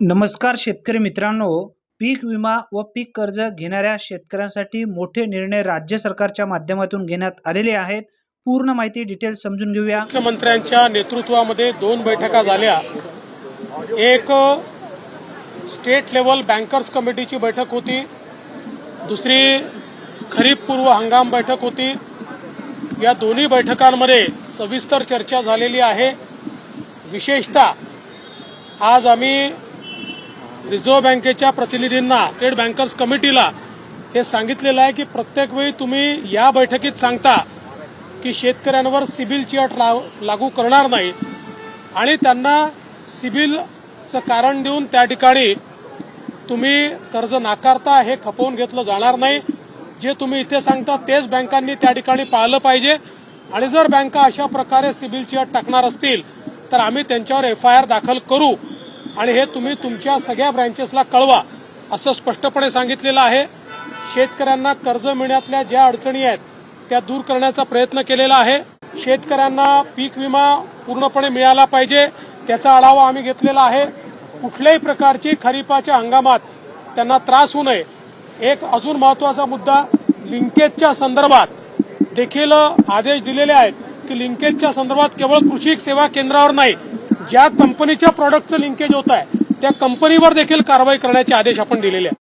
नमस्कार शेतकरी मित्रांनो पीक विमा व पीक कर्ज घेणाऱ्या शेतकऱ्यांसाठी मोठे निर्णय राज्य सरकारच्या माध्यमातून घेण्यात आलेले आहेत. पूर्ण माहिती डिटेल समजून घेऊया. मुख्यमंत्र्यांच्या नेतृत्वामध्ये दोन बैठका झाल्या. एक स्टेट लेवल बँकर्स कमिटीची बैठक होती. दुसरी खरीप पूर्व हंगाम बैठक होती. या दोन्ही बैठकांमध्ये सविस्तर चर्चा झालेली आहे. विशेषतः आज आम्ही रिझर्व्ह बँकेच्या प्रतिनिधींना स्टेट बँकर्स कमिटीला हे सांगितलेलं आहे की प्रत्येक वेळी तुम्ही या बैठकीत सांगता की शेतकऱ्यांवर सिबिलची अट लागू करणार नाही आणि त्यांना सिबिलचं कारण देऊन त्या ठिकाणी तुम्ही कर्ज नाकारता हे खपवून घेतलं जाणार नाही. जे तुम्ही इथे सांगता तेच बँकांनी त्या ठिकाणी पाळलं पाहिजे. आणि जर बँका अशा प्रकारे सिबिलची अट टाकणार असतील तर आम्ही त्यांच्यावर एफ आय आर दाखल करू. आणि हे तुम्ही तुमच्या सगळ्या ब्रँचेसला कळवा असं स्पष्टपणे सांगितलेलं आहे. शेतकऱ्यांना कर्ज मिळण्यातल्या ज्या अडचणी आहेत त्या दूर करण्याचा प्रयत्न केलेला आहे. शेतकऱ्यांना पीक विमा पूर्णपणे मिळाला पाहिजे त्याचा आढावा आम्ही घेतलेला आहे. कुठल्याही प्रकारची खरीपाच्या हंगामात त्यांना त्रास होऊ नये. एक अजून महत्त्वाचा मुद्दा लिंकेजच्या संदर्भात देखील आदेश दिलेले आहेत की लिंकेजच्या संदर्भात केवळ कृषी सेवा केंद्रावर नाही ज्या कंपनीच्या प्रॉडक्टचं लिंकेज होत आहे त्या कंपनीवर देखील कारवाई करण्याचे आदेश आपण दिलेले आहेत.